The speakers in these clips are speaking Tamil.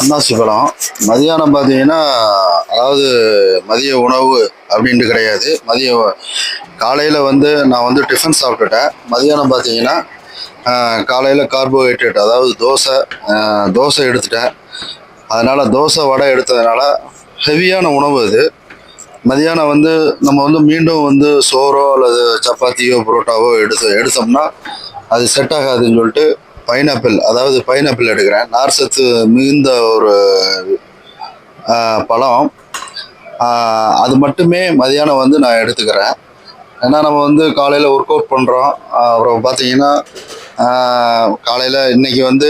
அன்னாசி பழம் மதியானம் பார்த்தீங்கன்னா அதாவது மதிய உணவு அப்படின்ட்டு கிடையாது. மதிய காலையில் வந்து நான் வந்து டிஃபன் சாப்பிட்டுட்டேன். மதியானம் பார்த்தீங்கன்னா காலையில் கார்போஹைட்ரேட் அதாவது தோசை தோசை எடுத்துட்டேன். அதனால் தோசை வடை எடுத்ததுனால ஹெவியான உணவு அது. மதியானம் வந்து நம்ம வந்து மீண்டும் வந்து சோறோ அல்லது சப்பாத்தியோ புரோட்டாவோ எடுத்து எடுத்தோம்னா அது செட் ஆகாதுன்னு சொல்லிட்டு பைனாப்பிள் அதாவது பைனாப்பிள் எடுக்கிறேன். நார் சத்து மிகுந்த ஒரு பழம். அது மட்டுமே மதியானம் வந்து நான் எடுத்துக்கிறேன். ஏன்னா நம்ம வந்து காலையில் ஒர்க் அவுட் பண்ணுறோம் அப்புறம் பார்த்தீங்கன்னா காலையில் இன்றைக்கி வந்து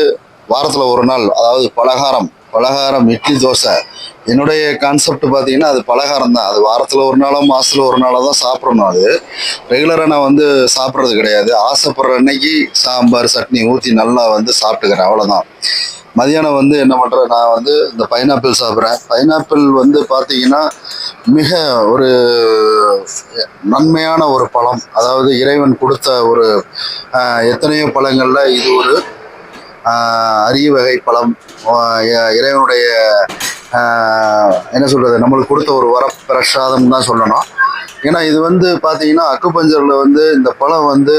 வாரத்தில் ஒரு நாள் அதாவது பலகாரம். பலகாரம் இட்லி தோசை. என்னுடைய கான்செப்ட் பார்த்தீங்கன்னா அது பலகாரம் தான் அது வாரத்தில் ஒரு நாளோ மாதத்தில் ஒரு நாளோ தான் சாப்பிடணும் அது. ரெகுலராக நான் வந்து சாப்பிட்றது கிடையாது. ஆசைப்படுற அன்னைக்கு சாம்பார் சட்னி ஊற்றி நல்லா வந்து சாப்பிட்டுக்கிறேன். அவ்வளோதான் மதியானம் வந்து என்ன பண்ணுறேன் நான் வந்து இந்த பைனாப்பிள் சாப்பிட்றேன். பைனாப்பிள் வந்து பார்த்தீங்கன்னா மிக ஒரு நன்மையான ஒரு பழம். அதாவது இறைவன் கொடுத்த ஒரு எத்தனையோ பழங்களில் இது ஒரு அரிய வகை பழம் இறைவனுடைய என்ன சொல்கிறது நம்மளுக்கு கொடுத்த ஒரு வர பிரசாதம் தான் சொல்லணும். ஏன்னா இது வந்து பார்த்தீங்கன்னா அக்குபஞ்சரில் வந்து இந்த பழம் வந்து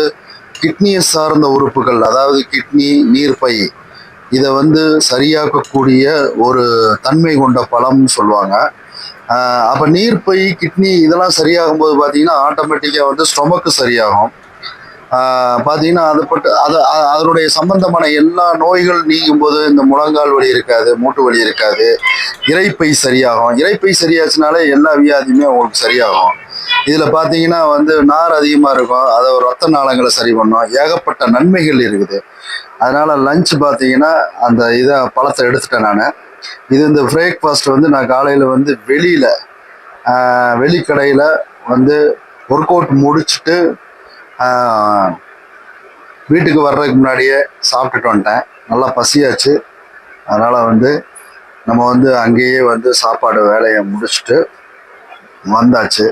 கிட்னியை சார்ந்த உறுப்புகள் அதாவது கிட்னி நீர்ப்பை இதை வந்து சரியாக்கக்கூடிய ஒரு தன்மை கொண்ட பழம்னு சொல்லுவாங்க. அப்போ நீர்ப்பை கிட்னி இதெல்லாம் சரியாகும் போது பார்த்தீங்கன்னா ஆட்டோமேட்டிக்காக வந்து ஸ்டொமக்கு சரியாகும். பார்த்தீங்கன்னா அது பட்டு அது அதனுடைய சம்பந்தமான எல்லா நோய்கள் நீங்கும் போது இந்த முழங்கால் வலி இருக்காது மூட்டு வலி இருக்காது இறைப்பை சரியாகும். இறைப்பை சரியாச்சுனாலே எல்லா வியாதியுமே உங்களுக்கு சரியாகும். இதில் பார்த்தீங்கன்னா வந்து நார் அதிகமாக இருக்கும் அதை ரத்த நாளங்களை சரி பண்ணும் ஏகப்பட்ட நன்மைகள் இருக்குது. அதனால் லஞ்ச் பார்த்தீங்கன்னா அந்த இதை பழத்தை எடுத்துட்டேன் நான். இது இந்த பிரேக்ஃபாஸ்ட் வந்து நான் காலையில் வந்து வெளியில் வெளிக்கடையில் வந்து ஒர்க் அவுட் முடிச்சுட்டு வீட்டுக்கு வர்றதுக்கு முன்னாடியே சாப்பிட்டுட்டு வந்துட்டேன். நல்லா பசியாச்சு. அதனால் வந்து நம்ம வந்து அங்கேயே வந்து சாப்பாடு வேலையை முடிச்சுட்டு வந்தாச்சு.